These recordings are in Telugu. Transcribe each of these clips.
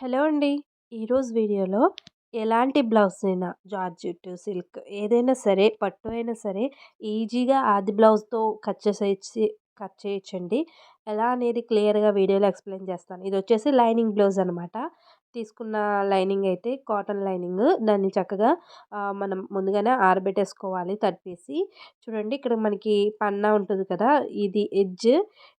హలో అండి. ఈరోజు వీడియోలో ఎలాంటి బ్లౌజ్ అయినా జార్జెట్ సిల్క్ ఏదైనా సరే పట్టు అయినా సరే ఈజీగా ఆది బ్లౌజ్తో కట్ చేసేసి కట్ చేయొచ్చండి. ఎలా అనేది క్లియర్గా వీడియోలో ఎక్స్ప్లెయిన్ చేస్తాను. ఇది వచ్చేసి లైనింగ్ బ్లౌజ్ అనమాట. తీసుకున్న లైనింగ్ అయితే కాటన్ లైనింగ్. దాన్ని చక్కగా మనం ముందుగానే ఆరబెట్టేసుకోవాలి తడిపేసి. చూడండి ఇక్కడ మనకి పన్నా ఉంటుంది కదా ఇది ఎడ్జ్.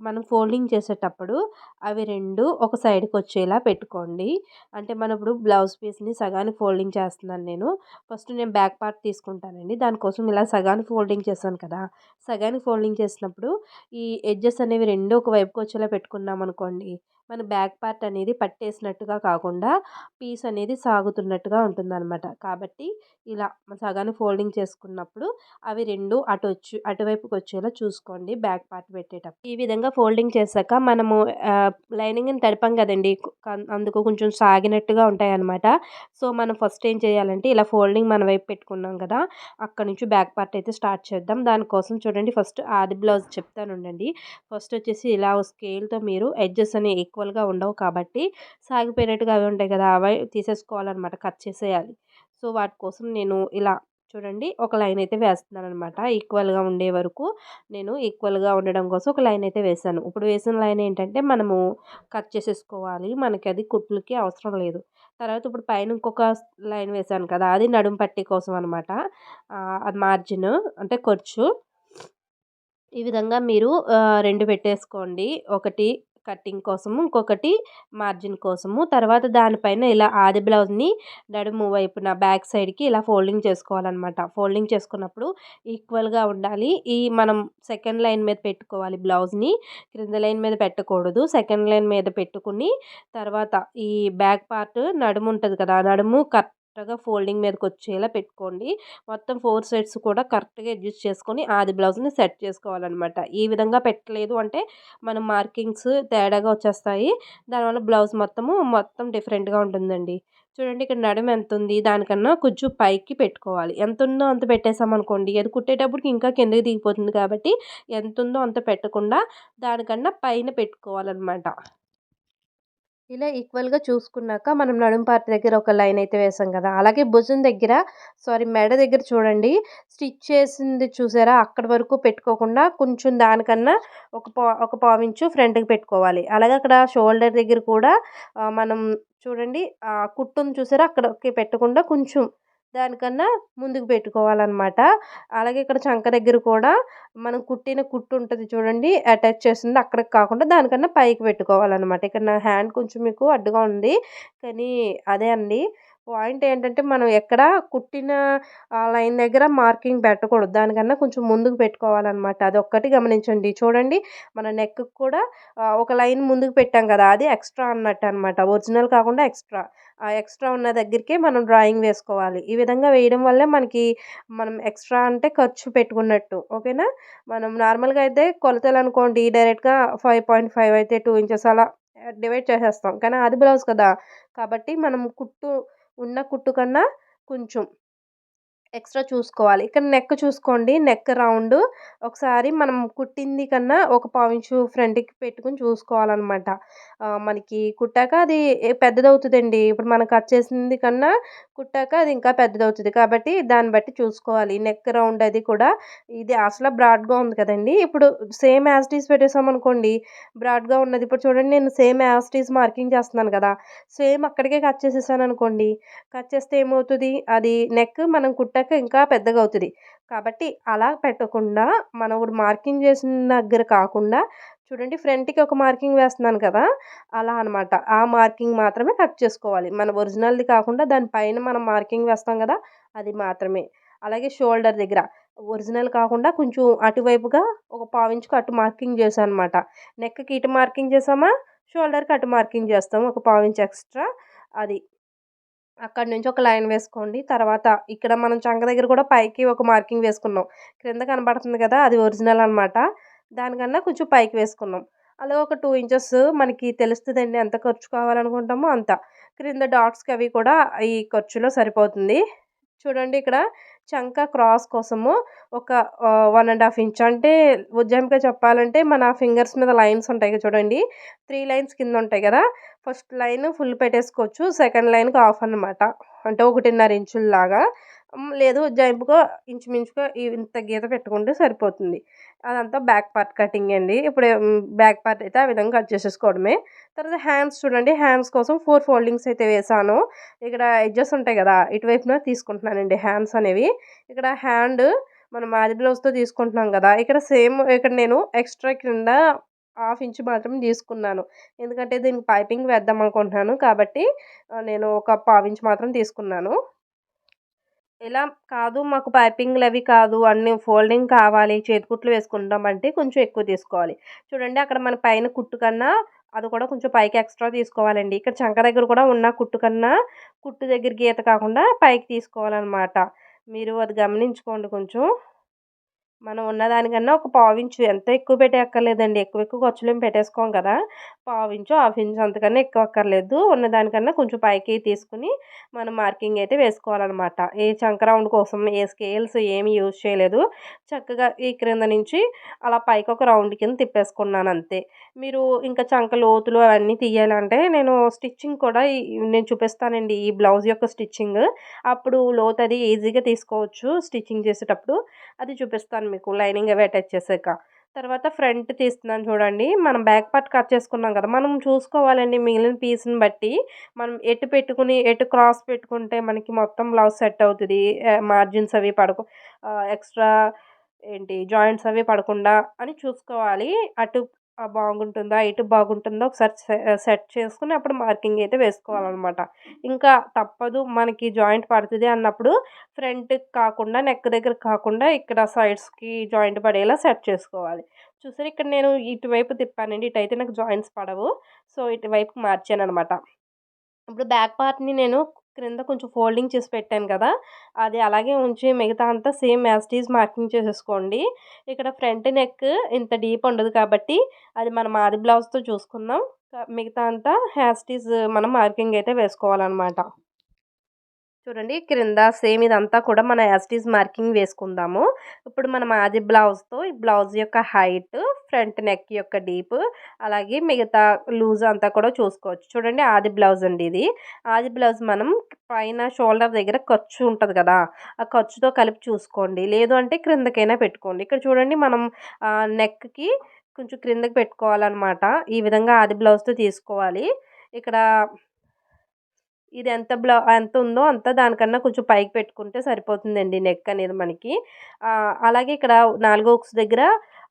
మనం ఫోల్డింగ్ చేసేటప్పుడు అవి రెండు ఒక సైడ్కి వచ్చేలా పెట్టుకోండి. అంటే మనం ఇప్పుడు బ్లౌజ్ పీస్ని సగానికి ఫోల్డింగ్ చేస్తున్నాను నేను. ఫస్ట్ నేను బ్యాక్ పార్ట్ తీసుకుంటానండి. దానికోసం ఇలా సగాన్ని ఫోల్డింగ్ చేశాను కదా! సగానికి ఫోల్డింగ్ చేసినప్పుడు ఈ ఎడ్జెస్ అనేవి రెండు ఒక వైపుకి వచ్చేలా పెట్టుకున్నాం అనుకోండి మన బ్యాక్ పార్ట్ అనేది పట్టేసినట్టుగా కాకుండా పీస్ అనేది సాగుతున్నట్టుగా ఉంటుందన్నమాట. కాబట్టి ఇలా సగానికి ఫోల్డింగ్ చేసుకున్నప్పుడు అవి రెండు అటు వచ్చి అటువైపుకి వచ్చేలా చూసుకోండి బ్యాక్ పార్ట్ పెట్టేటప్పుడు. ఈ విధంగా ఫోల్డింగ్ చేశాక మనము లైనింగ్ని తడిపాం కదండి. అందుకు కొంచెం సాగినట్టుగా ఉంటాయి అనమాట సో మనం ఫస్ట్ ఏం చేయాలంటే ఇలా ఫోల్డింగ్ మన వైపు పెట్టుకున్నాం కదా అక్కడ నుంచి బ్యాక్ పార్ట్ అయితే స్టార్ట్ చేద్దాం. దానికోసం చూడండి ఫస్ట్ ఆది బ్లౌజ్ చెప్తాను ఉండండి. ఫస్ట్ వచ్చేసి ఇలా స్కేల్తో మీరు ఎడ్జెస్ అనేవి ఈక్వల్గా ఉండవు కాబట్టి సాగిపోయినట్టుగా అవి ఉంటాయి కదా అవి తీసేసుకోవాలన్నమాట కట్ చేసేయాలి. సో వాటి కోసం నేను ఇలా చూడండి. ఒక లైన్ అయితే వేస్తున్నాను అనమాట ఈక్వల్గా ఉండే వరకు నేను ఈక్వల్గా ఉండడం కోసం ఒక లైన్ అయితే వేసాను. ఇప్పుడు వేసిన లైన్ ఏంటంటే మనము కట్ చేసేసుకోవాలి. మనకి అది కుట్లకి అవసరం లేదు. తర్వాత ఇప్పుడు పైన ఇంకొక లైన్ వేసాను కదా అది నడుము పట్టి కోసం అనమాట. అది మార్జిన్ అంటే ఖర్చు. ఈ విధంగా మీరు రెండు పెట్టేసుకోండి. ఒకటి కట్టింగ్ కోసము ఇంకొకటి మార్జిన్ కోసము. తర్వాత దానిపైన ఇలా ఆది బ్లౌజ్ని నడుము వైపున బ్యాక్ సైడ్కి ఇలా ఫోల్డింగ్ చేసుకోవాలన్నమాట. ఫోల్డింగ్ చేసుకున్నప్పుడు ఈక్వల్గా ఉండాలి. ఈ మనం సెకండ్ లైన్ మీద పెట్టుకోవాలి బ్లౌజ్ని. క్రింద లైన్ మీద పెట్టకూడదు. సెకండ్ లైన్ మీద పెట్టుకుని తర్వాత ఈ బ్యాక్ పార్ట్ నడుము ఉంటుంది కదా నడుము కట్ కరెక్ట్గా ఫోల్డింగ్ మీదకి వచ్చేలా పెట్టుకోండి. మొత్తం ఫోర్ సైడ్స్ కూడా కరెక్ట్గా అడ్జస్ట్ చేసుకొని ఆది బ్లౌజ్ని సెట్ చేసుకోవాలన్నమాట. ఈ విధంగా పెట్టలేదు అంటే మనం మార్కింగ్స్ తేడాగా వచ్చేస్తాయి. దానివల్ల బ్లౌజ్ మొత్తము మొత్తం డిఫరెంట్గా ఉంటుందండి. చూడండి ఇక్కడ నడుము ఎంత ఉంది? దానికన్నా కొంచెం పైకి పెట్టుకోవాలి. ఎంత ఉందో అంత పెట్టేసామనుకోండి అది కుట్టేటప్పటికి ఇంకా కిందకి దిగిపోతుంది కాబట్టి ఎంత ఉందో అంత పెట్టకుండా దానికన్నా పైన పెట్టుకోవాలన్నమాట. ఇలా ఈక్వల్గా చూసుకున్నాక మనం నడుము పార్ట్ దగ్గర ఒక లైన్ అయితే వేసాం కదా. అలాగే భుజం దగ్గర సారీ మెడ దగ్గర చూడండి. స్టిచ్ చేసింది చూసారా? అక్కడ వరకు పెట్టుకోకుండా కొంచెం దానికన్నా ఒక పా ఒక పావించు ఫ్రంట్కి పెట్టుకోవాలి. అలాగే అక్కడ షోల్డర్ దగ్గర కూడా మనం చూడండి కుట్టును చూసారా? అక్కడికి పెట్టకుండా కొంచెం దానికన్నా ముందుకు పెట్టుకోవాలన్నమాట. అలాగే ఇక్కడ చంక దగ్గర కూడా మనం కుట్టిన కుట్టు ఉంటుంది చూడండి అటాచ్ చేస్తుంది. అక్కడికి కాకుండా దానికన్నా పైకి పెట్టుకోవాలన్నమాట. ఇక్కడ నా హ్యాండ్ కొంచెం మీకు అడ్డుగా ఉంది. కానీ అదే అండి. పాయింట్ ఏంటంటే మనం ఎక్కడ కుట్టిన లైన్ దగ్గర మార్కింగ్ పెట్టకూడదు. దానికన్నా కొంచెం ముందుకు పెట్టుకోవాలన్నమాట. అది ఒక్కటి గమనించండి. చూడండి మన నెక్ కూడా ఒక లైన్ ముందుకు పెట్టాం కదా అది ఎక్స్ట్రా అన్నట్టు అనమాట ఒరిజినల్ కాకుండా ఎక్స్ట్రా. ఆ ఎక్స్ట్రా ఉన్న దగ్గరికే మనం డ్రాయింగ్ వేసుకోవాలి. ఈ విధంగా వేయడం వల్లే మనకి మనం ఎక్స్ట్రా అంటే ఖర్చు పెట్టుకున్నట్టు. ఓకేనా? మనం నార్మల్గా అయితే కొలతలు అనుకోండి డైరెక్ట్గా ఫైవ్ పాయింట్ ఫైవ్ అయితే టూ ఇంచెస్ అలా డివైడ్ చేసేస్తాం. కానీ అది బ్లౌజ్ కదా. కాబట్టి మనం కుట్టు ఉన్న కుట్టు కన్నా కొంచెం. ఎక్స్ట్రా చూసుకోవాలి. ఇక్కడ నెక్ చూసుకోండి. Neck round. ఒకసారి మనం కుట్టింది కన్నా ఒక పావించు ఫ్రంట్కి పెట్టుకుని చూసుకోవాలన్నమాట. మనకి కుట్టాక అది పెద్దదవుతుందండి. ఇప్పుడు మనం కట్ చేసింది కన్నా కుట్టాక అది ఇంకా పెద్దదవుతుంది. కాబట్టి దాన్ని బట్టి చూసుకోవాలి. నెక్ రౌండ్ అది కూడా. ఇది అసలు బ్రాడ్గా ఉంది కదండి. ఇప్పుడు సేమ్ యాస్టీస్ పెట్టేసాం అనుకోండి. బ్రాడ్గా ఉన్నది. ఇప్పుడు చూడండి. నేను సేమ్ యాస్టీస్ మార్కింగ్ చేస్తున్నాను కదా. సేమ్ అక్కడికే కట్ చేసేసాను అనుకోండి. కట్ చేస్తే ఏమవుతుంది? అది నెక్ మనం కుట్ట పెట్టాక ఇంకా పెద్దగా అవుతుంది కాబట్టి అలా పెట్టకుండా మనం ఇప్పుడు మార్కింగ్ చేసిన దగ్గర కాకుండా చూడండి ఫ్రంట్కి ఒక మార్కింగ్ వేస్తున్నాను కదా అలా అనమాట ఆ మార్కింగ్ మాత్రమే కట్ చేసుకోవాలి. మన ఒరిజినల్ది కాకుండా దానిపైన మనం మార్కింగ్ వేస్తాం కదా అది మాత్రమే. అలాగే షోల్డర్ దగ్గర. ఒరిజినల్ కాకుండా కొంచెం అటువైపుగా ఒక పావించుకు అటు మార్కింగ్ చేశాను అనమాట నెక్కి ఇటు మార్కింగ్ చేసామా షోల్డర్కి అటు మార్కింగ్ చేస్తాము ఒక పావించ్ ఎక్స్ట్రా అది. అక్కడ నుంచి ఒక లైన్ వేసుకోండి. తర్వాత ఇక్కడ మనం చంక దగ్గర కూడా పైకి ఒక మార్కింగ్ వేసుకున్నాం. క్రింద కనబడుతుంది కదా అది ఒరిజినల్ అనమాట దానికన్నా కొంచెం పైకి వేసుకున్నాం. అలా ఒక టూ ఇంచెస్ మనకి తెలుస్తుందండి ఎంత ఖర్చు కావాలనుకుంటామో అంత. క్రింద డాట్స్కి అవి కూడా ఈ ఖర్చులో సరిపోతుంది. చూడండి ఇక్కడ చంక క్రాస్ కోసము ఒక వన్ అండ్ హాఫ్ ఇంచ్ అంటే ఉజ్జాయింపుగా చెప్పాలంటే మన ఫింగర్స్ మీద లైన్స్ ఉంటాయి కదా చూడండి. త్రీ లైన్స్ కింద ఉంటాయి కదా. ఫస్ట్ లైన్ ఫుల్ పెట్టేసుకోవచ్చు. సెకండ్ లైన్కి ఆఫ్ అనమాట అంటే ఒకటిన్నర ఇంచుల్లాగా. లేదు ఉజ్జాయింపుగా ఇంచుమించుగా ఇంత గీత పెట్టుకుంటే సరిపోతుంది. అదంతా బ్యాక్ పార్ట్ కటింగ్ అండి. ఇప్పుడు బ్యాక్ పార్ట్ అయితే ఆ విధంగా కట్ చేసేసుకోవడమే. తర్వాత హ్యాండ్స్ చూడండి హ్యాండ్స్ కోసం ఫోర్ ఫోల్డింగ్స్ అయితే వేసాను. ఇక్కడ ఎడ్జెస్ ఉంటాయి కదా ఇటువైపున తీసుకుంటున్నానండి హ్యాండ్స్ అనేవి. ఇక్కడ హ్యాండ్ మనం మాది బ్లౌజ్తో తీసుకుంటున్నాం కదా ఇక్కడ సేమ్ ఇక్కడ నేను ఎక్స్ట్రా కింద హాఫ్ ఇంచ్ మాత్రం తీసుకున్నాను. ఎందుకంటే దీనికి పైపింగ్ వేద్దాం అనుకుంటున్నాను కాబట్టి నేను ఒక పావు ఇంచ్ మాత్రం తీసుకున్నాను. ఇలా కాదు మాకు పైపింగ్లు అవి కాదు అన్ని ఫోల్డింగ్ కావాలి చేతికుట్లు వేసుకుంటాం అంటే కొంచెం ఎక్కువ తీసుకోవాలి. చూడండి అక్కడ మన పైన కుట్టు కన్నా అది కూడా కొంచెం పైకి ఎక్స్ట్రా తీసుకోవాలండి. ఇక్కడ చంక దగ్గర కూడా ఉన్న కుట్టు కన్నా కుట్టు దగ్గర గీత కాకుండా పైకి తీసుకోవాలన్నమాట. మీరు అది గమనించుకోండి కొంచెం. మనం ఉన్నదానికన్నా ఒక పావించు ఎంత ఎక్కువ పెట్టక్కర్లేదండి. ఎక్కువ ఎక్కువ ఖర్చులు పెట్టేసుకోం కదా. పావించు హాఫ్ ఇంచు అంతకన్నా ఎక్కువ అక్కర్లేదు. ఉన్నదానికన్నా కొంచెం పైకి తీసుకుని మనం మార్కింగ్ అయితే వేసుకోవాలన్నమాట. ఏ చంక రౌండ్ కోసం ఏ స్కేల్స్ ఏమి యూజ్ చేయలేదు. చక్కగా ఈ క్రింద నుంచి అలా పైకి ఒక రౌండ్ కింద తిప్పేసుకున్నాను అంతే. మీరు ఇంకా చంక లోతులు అవన్నీ తీయాలంటే నేను స్టిచ్చింగ్ కూడా నేను చూపిస్తానండి ఈ బ్లౌజ్ యొక్క స్టిచ్చింగ్. అప్పుడు లోతు అది ఈజీగా తీసుకోవచ్చు స్టిచ్చింగ్ చేసేటప్పుడు. అది చూపిస్తాను మీకు లైనింగ్ అవి అటాచ్ చేసాక. తర్వాత ఫ్రంట్ తీస్తున్నాను చూడండి. మనం బ్యాక్ పార్ట్ కట్ చేసుకున్నాం కదా మనం చూసుకోవాలండి మిగిలిన పీస్ని బట్టి. మనం ఎటు పెట్టుకుని ఎటు క్రాస్ పెట్టుకుంటే మనకి మొత్తం బ్లౌజ్ సెట్ అవుతుంది. మార్జిన్స్ అవి పడకు ఎక్స్ట్రా ఏంటి జాయింట్స్ అవి పడకుండా అని చూసుకోవాలి. అటు బాగుంటుందా? ఎటు బాగుంటుందో ఒకసారి సెట్ చేసుకుని అప్పుడు మార్కింగ్ అయితే వేసుకోవాలన్నమాట. ఇంకా తప్పదు మనకి జాయింట్ పడుతుంది అన్నప్పుడు ఫ్రంట్ కాకుండా నెక్ దగ్గర కాకుండా ఇక్కడ సైడ్స్కి జాయింట్ పడేలా సెట్ చేసుకోవాలి. చూసారు ఇక్కడ నేను ఇటువైపు తిప్పానండి ఇటైతే నాకు జాయింట్స్ పడవు. సో ఇటువైపు మార్చాను అనమాట ఇప్పుడు బ్యాక్ పార్ట్ని నేను క్రింద కొంచెం ఫోల్డింగ్ చేసి పెట్టాను కదా అది అలాగే ఉంచి మిగతా అంతా సేమ్ యాస్టీజ్ మార్కింగ్ చేసేసుకోండి. ఇక్కడ ఫ్రంట్ నెక్ ఇంత డీప్ ఉండదు కాబట్టి అది మనం ఆది బ్లౌజ్తో చూసుకుందాం. మిగతా అంతా హ్యాస్టీజ్ మనం మార్కింగ్ అయితే వేసుకోవాలన్నమాట. చూడండి క్రింద సేమ్ ఇదంతా కూడా మన యాస్టీస్ మార్కింగ్ వేసుకుందాము. ఇప్పుడు మనం ఆది బ్లౌజ్తో ఈ బ్లౌజ్ యొక్క హైట్ ఫ్రంట్ నెక్ యొక్క డీప్ అలాగే మిగతా లూజ్ అంతా కూడా చూసుకోవచ్చు. చూడండి ఆది బ్లౌజ్ అండి ఇది. ఆది బ్లౌజ్ మనం పైన షోల్డర్ దగ్గర ఖర్చు ఉంటుంది కదా ఆ ఖర్చుతో కలిపి చూసుకోండి. లేదు అంటే క్రిందకైనా పెట్టుకోండి. ఇక్కడ చూడండి మనం నెక్కి కొంచెం క్రిందకి పెట్టుకోవాలన్నమాట. ఈ విధంగా ఆది బ్లౌజ్తో తీసుకోవాలి. ఇక్కడ ఇది ఎంత బ్లౌ ఎంత ఉందో అంత దానికన్నా కొంచెం పైకి పెట్టుకుంటే సరిపోతుందండి నెక్ అనేది మనకి. అలాగే ఇక్కడ నాలుగో ఉక్స్ దగ్గర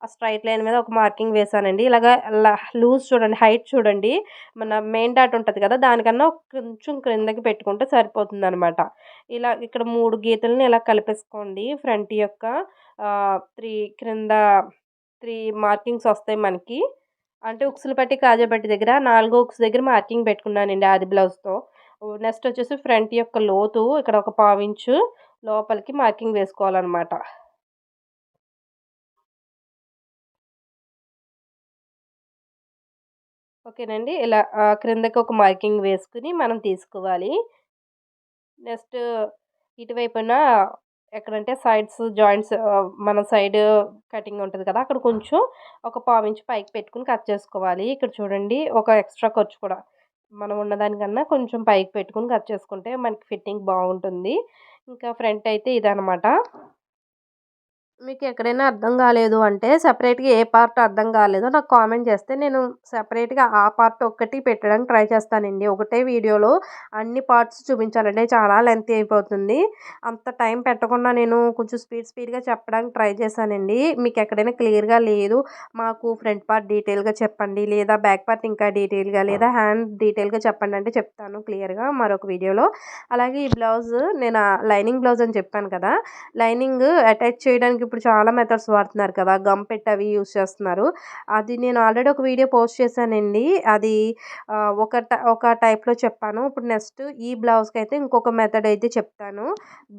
ఆ స్ట్రైట్ లైన్ మీద ఒక మార్కింగ్ వేసానండి ఇలాగ లూజ్ చూడండి హైట్ చూడండి. మన మెయిన్ డాట్ ఉంటుంది కదా దానికన్నా కొంచెం క్రిందకి పెట్టుకుంటే సరిపోతుంది అనమాట ఇలా ఇక్కడ మూడు గీతలను ఇలా కలిపేసుకోండి. ఫ్రంట్ యొక్క త్రీ క్రింద త్రీ మార్కింగ్స్ వస్తాయి మనకి. అంటే ఉక్సులు పట్టి కాజా పట్టి దగ్గర నాలుగో ఉక్స్ దగ్గర మార్కింగ్ పెట్టుకున్నానండి ఆది బ్లౌజ్తో. నెక్స్ట్ వచ్చేసి ఫ్రంట్ యొక్క లోతు ఇక్కడ ఒక పావించు లోపలికి మార్కింగ్ వేసుకోవాలన్నమాట. ఓకేనండి. ఇలా క్రిందకి ఒక మార్కింగ్ వేసుకుని మనం తీసుకోవాలి. నెక్స్ట్ ఇటువైపున ఎక్కడంటే సైడ్స్ జాయింట్స్ మన సైడ్ కటింగ్ ఉంటుంది కదా అక్కడ కొంచెం ఒక పావించి పైకి పెట్టుకుని కట్ చేసుకోవాలి. ఇక్కడ చూడండి ఒక ఎక్స్ట్రా ఖర్చు కూడా. మనం ఉన్నదానికన్నా కొంచెం పైకి పెట్టుకుని కట్ చేసుకుంటే మనకి ఫిట్టింగ్ బాగుంటుంది. ఇంకా ఫ్రంట్ అయితే ఇదనమాట మీకు ఎక్కడైనా అర్థం కాలేదు అంటే సపరేట్గా ఏ పార్ట్ అర్థం కాలేదో నాకు కామెంట్ చేస్తే నేను సపరేట్గా ఆ పార్ట్ ఒక్కటి పెట్టడానికి ట్రై చేస్తానండి. ఒకటే వీడియోలో అన్ని పార్ట్స్ చూపించాలంటే చాలా లెంత్ అయిపోతుంది. అంత టైం పెట్టకుండా నేను కొంచెం స్పీడ్ స్పీడ్గా చెప్పడానికి ట్రై చేశానండి. మీకు ఎక్కడైనా క్లియర్గా లేదు మాకు ఫ్రంట్ పార్ట్ డీటెయిల్గా చెప్పండి లేదా బ్యాక్ పార్ట్ ఇంకా డీటెయిల్గా లేదా హ్యాండ్ డీటెయిల్గా చెప్పండి అంటే చెప్తాను క్లియర్గా మరొక వీడియోలో అలాగే ఈ బ్లౌజ్ నేను లైనింగ్ బ్లౌజ్ అని చెప్పాను కదా లైనింగ్ అటాచ్ చేయడానికి ఇప్పుడు చాలా మెథడ్స్ వాడుతున్నారు కదా గమ్ పెట్టి అవి యూస్ చేస్తున్నారు. అది నేను ఆల్రెడీ ఒక వీడియో పోస్ట్ చేశానండి. అది ఒక ఒక టైప్లో చెప్పాను. ఇప్పుడు నెక్స్ట్ ఈ బ్లౌజ్కి అయితే ఇంకొక మెథడ్ అయితే చెప్తాను.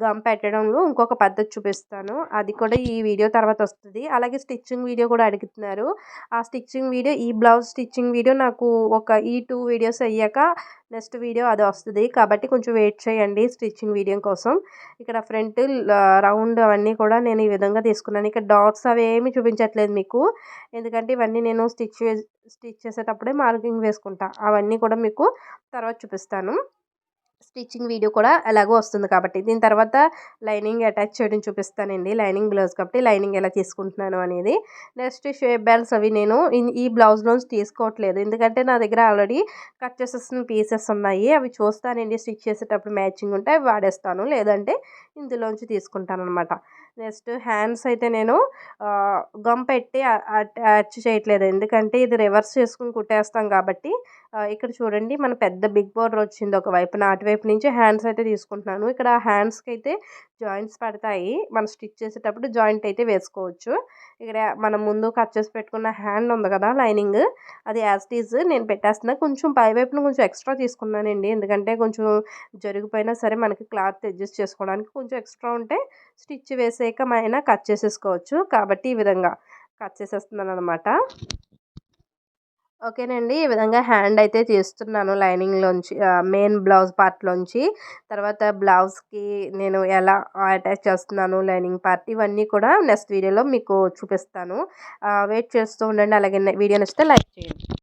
గమ్ పెట్టడంలో ఇంకొక పద్ధతి చూపిస్తాను. అది కూడా ఈ వీడియో తర్వాత వస్తుంది. అలాగే స్టిచ్చింగ్ వీడియో కూడా అడుగుతున్నారు. ఆ స్టిచ్చింగ్ వీడియో ఈ బ్లౌజ్ స్టిచ్చింగ్ వీడియో నాకు ఒక ఈ టూ వీడియోస్ అయ్యాక నెక్స్ట్ వీడియో అది వస్తుంది. కాబట్టి కొంచెం వెయిట్ చేయండి స్టిచ్చింగ్ వీడియో కోసం. ఇక్కడ ఫ్రంట్ రౌండ్ అవన్నీ కూడా నేను ఈ విధంగా తీసుకున్నాను. ఇక్కడ డాట్స్ అవి ఏమి చూపించట్లేదు మీకు. ఎందుకంటే ఇవన్నీ నేను స్టిచ్ స్టిచ్ చేసేటప్పుడే మార్కింగ్ వేసుకుంటా. అవన్నీ కూడా మీకు తర్వాత చూపిస్తాను. స్టిచ్చింగ్ వీడియో కూడా ఎలాగో వస్తుంది కాబట్టి దీని తర్వాత లైనింగ్ అటాచ్ చేయడం చూపిస్తానండి. లైనింగ్ బ్లౌజ్ కాబట్టి లైనింగ్ ఎలా తీసుకుంటున్నాను అనేది. నెక్స్ట్ షేప్ బ్యాల్స్ అవి నేను ఈ బ్లౌజ్లోంచి తీసుకోవట్లేదు. ఎందుకంటే నా దగ్గర ఆల్రెడీ కట్ చేసేసిన పీసెస్ ఉన్నాయి. అవి చూస్తానండి. స్టిచ్ చేసేటప్పుడు మ్యాచింగ్ ఉంటే అవి వాడేస్తాను. లేదంటే ఇందులోంచి తీసుకుంటాను అనమాట నెక్స్ట్ హ్యాండ్స్ అయితే నేను గమ్ పెట్టి అటాచ్ చేయట్లేదు. ఎందుకంటే ఇది రివర్స్ చేసుకుని కుట్టేస్తాం కాబట్టి ఇక్కడ చూడండి మన పెద్ద బిగ్ బోర్డర్ వచ్చింది ఒక వైపున అటువైపు నుంచి హ్యాండ్స్ అయితే తీసుకుంటున్నాను. ఇక్కడ హ్యాండ్స్కి అయితే జాయింట్స్ పడతాయి. మనం స్టిచ్ చేసేటప్పుడు జాయింట్ అయితే వేసుకోవచ్చు. ఇక్కడ మనం ముందు కట్ చేసి పెట్టుకున్న హ్యాండ్ ఉంది కదా లైనింగ్. అది యాజ్ ఈజ్ నేను పెట్టేస్తున్నా. కొంచెం పై వైపున కొంచెం ఎక్స్ట్రా తీసుకున్నానండి. ఎందుకంటే కొంచెం జరిగిపోయినా సరే మనకి క్లాత్ అడ్జస్ట్ చేసుకోవడానికి కొంచెం ఎక్స్ట్రా ఉంటే స్టిచ్ వేసాక అయినా కట్ చేసేసుకోవచ్చు. కాబట్టి ఈ విధంగా కట్ చేసేస్తున్నాను అనమాట ఓకేనండి. ఈ విధంగా హ్యాండ్ అయితే తీస్తున్నాను లైనింగ్లోంచి మెయిన్ బ్లౌజ్ పార్ట్లోంచి. తర్వాత బ్లౌజ్కి నేను ఎలా అటాచ్ చేస్తున్నాను లైనింగ్ పార్ట్ ఇవన్నీ కూడా నెక్స్ట్ వీడియోలో మీకు చూపిస్తాను. వెయిట్ చేస్తూ ఉండండి. అలాగే వీడియో నచ్చితే లైక్ చేయండి.